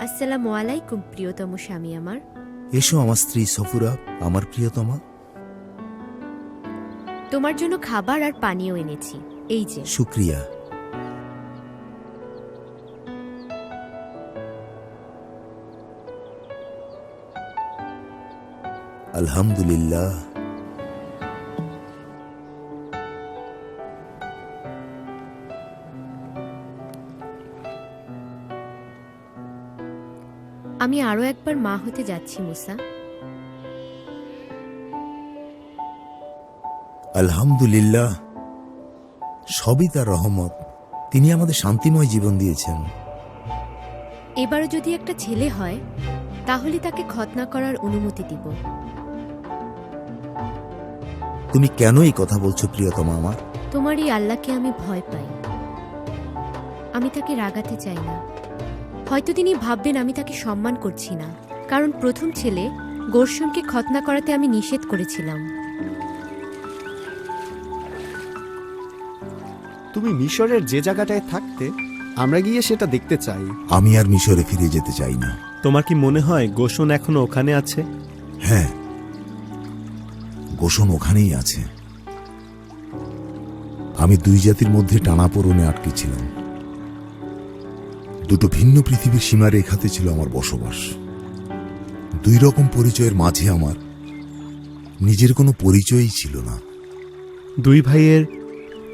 আসসালামু আলাইকুম প্রিয়তম স্বামী আমার। এসো আমার স্ত্রী সফুরা আমার প্রিয়তমা। তোমার জন্য খাবার আর পানীয় এনেছি। এই যে। শুক্রিয়া। আলহামদুলিল্লাহ। আমি আরও একবার মা হতে যাচ্ছি মুসা। আলহামদুলিল্লাহ। সবই তার রহমত। তিনি আমাদের শান্তিময় জীবন দিয়েছেন। এবারও যদি একটা ছেলে হয় তাহলে তাকে খতনা করার অনুমতি দিব। তুমি কেন এই কথা বলছো প্রিয়তমা আমার? তোমার এই আল্লাহকে আমি ভয় পাই। আমি তাকে রাগাতে চাই না। হয়তো তিনি ভাববেন আমি তাকে সম্মান করছি না। কারণ প্রথম ছেলে গোর্ষণকে খতনা করাতে আমি নিষেধ করেছিলাম। তুমি মিশরের যে জায়গাটায় থাকতে আমরা গিয়ে সেটা দেখতে চাই। আমি আর মিশরে ফিরে যেতে চাই না। তোমার কি মনে হয় গোসন এখনও ওখানে আছে? হ্যাঁ। গোসন ওখানেই আছে। আমি দুই জাতির মধ্যে টানাপোড়নে আটকে ছিলাম। দুটো ভিন্ন পৃথিবীর সীমারেখাতে ছিল আমার বসবাস। দুই রকম পরিচয়ের মাঝে আমার নিজের কোনো পরিচয়ই ছিল না। দুই ভাইয়ের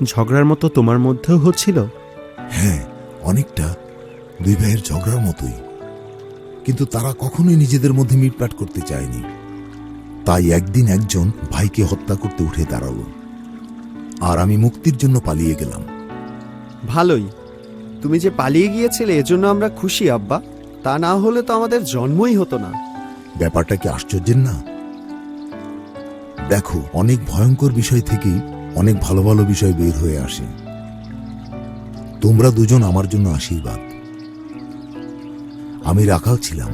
ঝগড়ার মতো তোমার মধ্যেও হচ্ছিল? হ্যাঁ অনেকটা। দুই ভাইয়ের ঝগড়ার মতোই। কিন্তু তারা কখনোই নিজেদের মধ্যে মিটপাট করতে চায়নি। তাই একদিন একজন ভাইকে হত্যা করতে উঠে দাঁড়াল। আর আমি মুক্তির জন্য পালিয়ে গেলাম। ভালোই। তুমি যে পালিয়ে গিয়েছিলে এজন্য আমরা খুশি আব্বা। তা না হলে তো আমাদের জন্মই হতো না। ব্যাপারটা কি আশ্চর্যের না? দেখো অনেক ভয়ঙ্কর বিষয় থেকেই অনেক ভালো ভালো বিষয় বের হয়ে আসে। তোমরা দুজন আমার জন্য আশীর্বাদ। আমি রাখাল ছিলাম।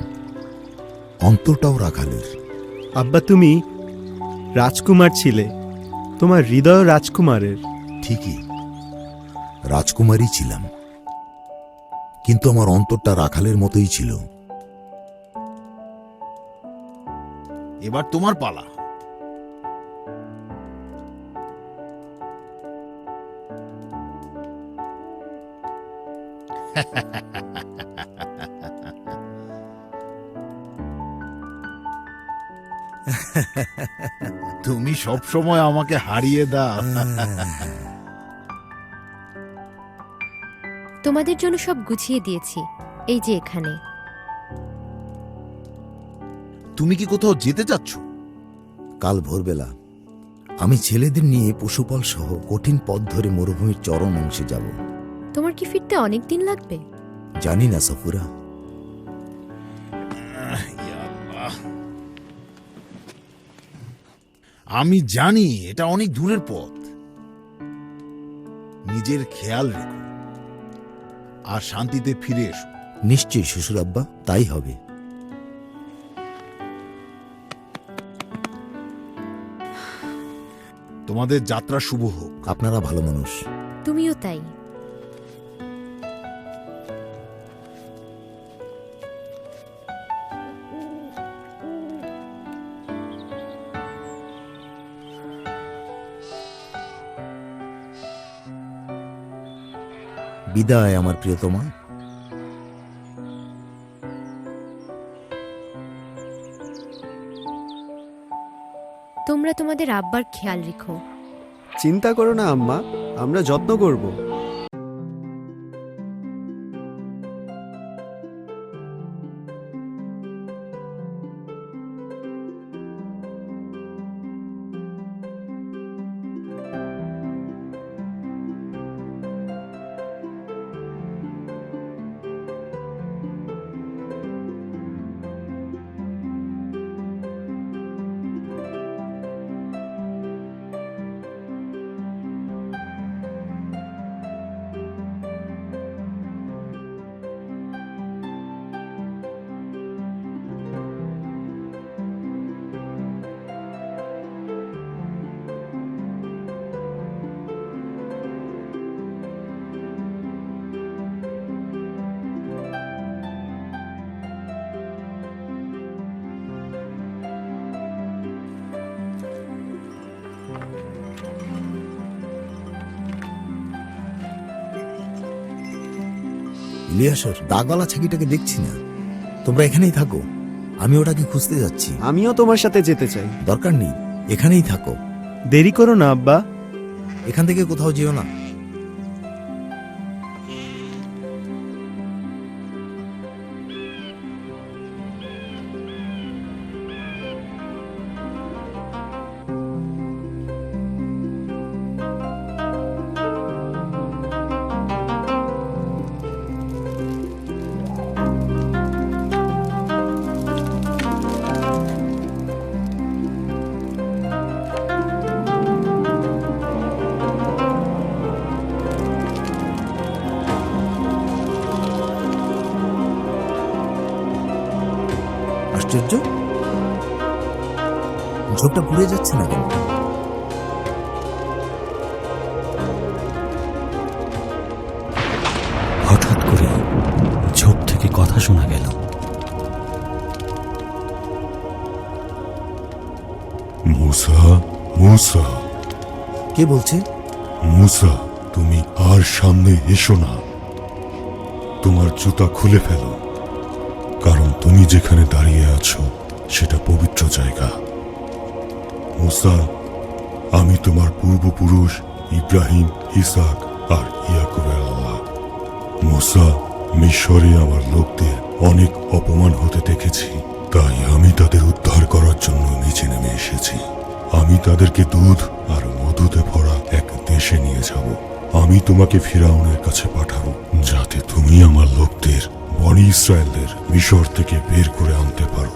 অন্তরটাও রাখালের। আব্বা তুমি রাজকুমার ছিলে। তোমার হৃদয় রাজকুমারের। ঠিকই। রাজকুমারী ছিলাম। কিন্তু আমার অন্তরটা রাখালের মতোই ছিল। এবার তোমার পালা। তুমি সব সময় আমাকে হারিয়ে দাও। তোমাদের জন্য সব গুছিয়ে দিয়েছি। এই যে এখানে। তুমি কি কোথাও যেতে চাচ্ছ? কাল ভোরবেলা আমি ছেলেদের নিয়ে পশুপাল সহ কঠিন পথ ধরে মরুভূমির চরম অংশে যাব। তোমার কি ফিরতে অনেক দিন লাগবে? জানি না সফুরা। আমি জানি এটা অনেক দূরের পথ। নিজের খেয়াল রেখো। আর শান্তিতে ফিরে এসো। নিশ্চয়ই শ্বশুর আব্বা তাই হবে। তোমাদের যাত্রা শুভ হোক। আপনারা ভালো মানুষ। তুমিও তাই। বিদায় আমার প্রিয়তমা। তোমরা তোমাদের আব্বার খেয়াল রেখো। চিন্তা করো না আম্মা। আমরা যত্ন করব। ইলিয়াসর দাগওয়ালা ছাগিটাকে দেখছি না। তোমরা এখানেই থাকো। আমি ওটাকে খুঁজতে যাচ্ছি। আমিও তোমার সাথে যেতে চাই। দরকার নেই। এখানেই থাকো। দেরি করো না আব্বা। এখান থেকে কোথাও যেও না। আশ্চর্য? ঝোপটা পুড়ে যাচ্ছে না কেন? হঠাৎ করে ঝোপ থেকে কথা শোনা গেল। মুসা মুসা। কে বলছে? মুসা তুমি আর সামনে এসো না। তোমার জুতা খুলে ফেলো। কারণ তুমি যেখানে দাঁড়িয়ে আছো, সেটা পবিত্র জায়গা। মুসা, আমি তোমার পূর্বপুরুষ ইব্রাহিম, ইসাক আর ইয়াকুবের আল্লাহ। মুসা, মিশরে আমার লোকদের অনেক অপমান হতে দেখেছি। তাই আমি তাদের উদ্ধার করার জন্য নিচে নেমে এসেছি। আমি তাদেরকে দুধ আর মধুতে ভরা এক দেশে নিয়ে যাব। আমি তোমাকে ফিরাউনের কাছে পাঠাবো, যাতে তুমি আমার লোকদের বনি ইসরায়েলদের মিশর থেকে বের করে আনতে পারো।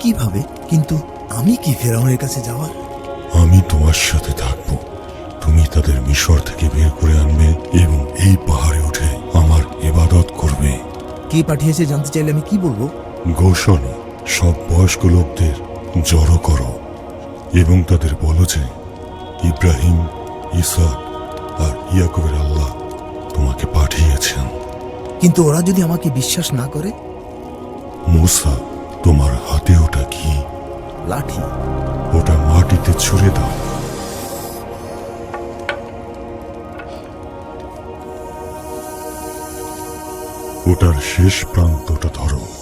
কীভাবে? কিন্তু আমি কি ফেরাউনের কাছে যাওয়ার? আমি তোমার সাথে থাকব। তুমি তাদের মিশর থেকে বের করে আনবে এবং এই পাহাড়ে উঠে আমার এবাদত করবে। কে পাঠিয়েছে জানতে চাইলে আমি কি বলব? গোষণে সব বয়স্ক লোকদের জড়ো করো এবং তাদের বলো যে ইব্রাহিম ইসাক আর ইয়াকুবের আল্লাহ তোমাকে পাঠিয়েছেন। কিন্তু ওরা যদি আমাকে বিশ্বাস না করে? মুসা তোমার হাতে ওটা কি? লাঠি। ওটা মাটিতে ছুঁড়ে দাও। ওটার শেষ প্রান্তটা ধরো।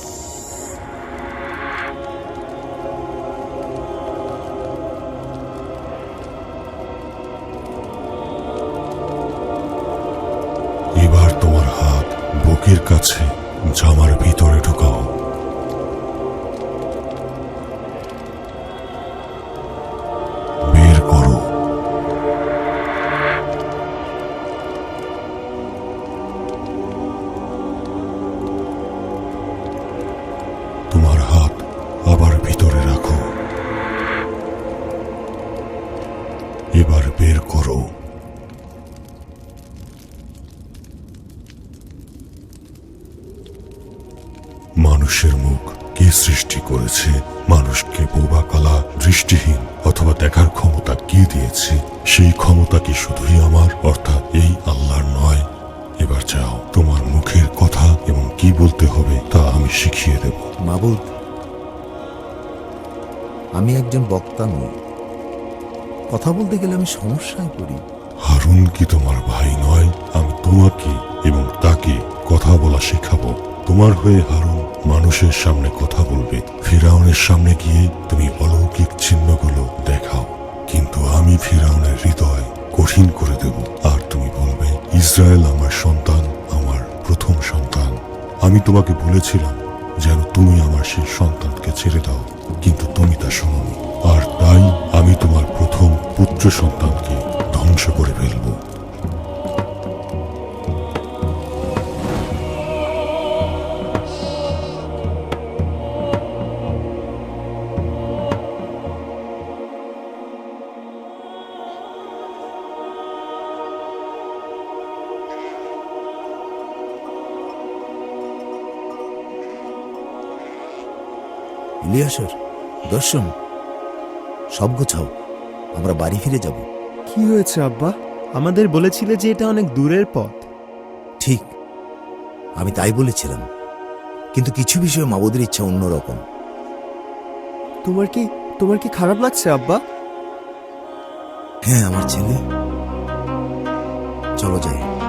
বুকের কাছে জামার ভিতরে ঢুকাও। মানুষের মুখ কে সৃষ্টি করেছে? মানুষকে বোবা কালা দৃষ্টিহীন অথবা দেখার ক্ষমতা কে দিয়েছে? সেই ক্ষমতা কি শুধুই আমার? অর্থাৎ এই আল্লাহর নয়। এবার যাও তোমার মুখের কথা এবং কি বলতে হবে তা আমি শিখিয়ে দেব। মাবুদ আমি একজন বক্তা নই। কথা বলতে গেলে আমি সমস্যায় পড়ি। হারুন কি তোমার ভাই নয়? আমি তোমাকে এবং তাকে কথা বলা শেখাবো। তোমার হয়ে হারুন মানুষের সামনে কথা বলবে। ফিরাউনের সামনে গিয়ে তুমি অলৌকিক চিহ্নগুলো দেখাও। কিন্তু আমি ফিরাউনের হৃদয় কঠিন করে দেব। আর তুমি বলবে, ইসরায়েল আমার সন্তান, আমার প্রথম সন্তান। আমি তোমাকে বলেছিলাম যেন তুমি আমার সেই সন্তানকে ছেড়ে দাও, কিন্তু তুমি তা শোনোনি। আর তাই আমি তোমার প্রথম পুত্র সন্তানকে ধ্বংস করে ফেলব। ইলিয়াসর দর্শন। সব গোছাও আমরা বাড়ি ফিরে যাব। কি হয়েছে আব্বা? আমাদের বলেছিলে যে এটা অনেক দূরের পথ। ঠিক আমি তাই বলেছিলাম। কিন্তু কিছু বিষয়ে মাবুদের ইচ্ছা অন্যরকম। তোমার কি তোমার কি খারাপ লাগছে আব্বা? হ্যাঁ আমার ছেলে। চলো যাই।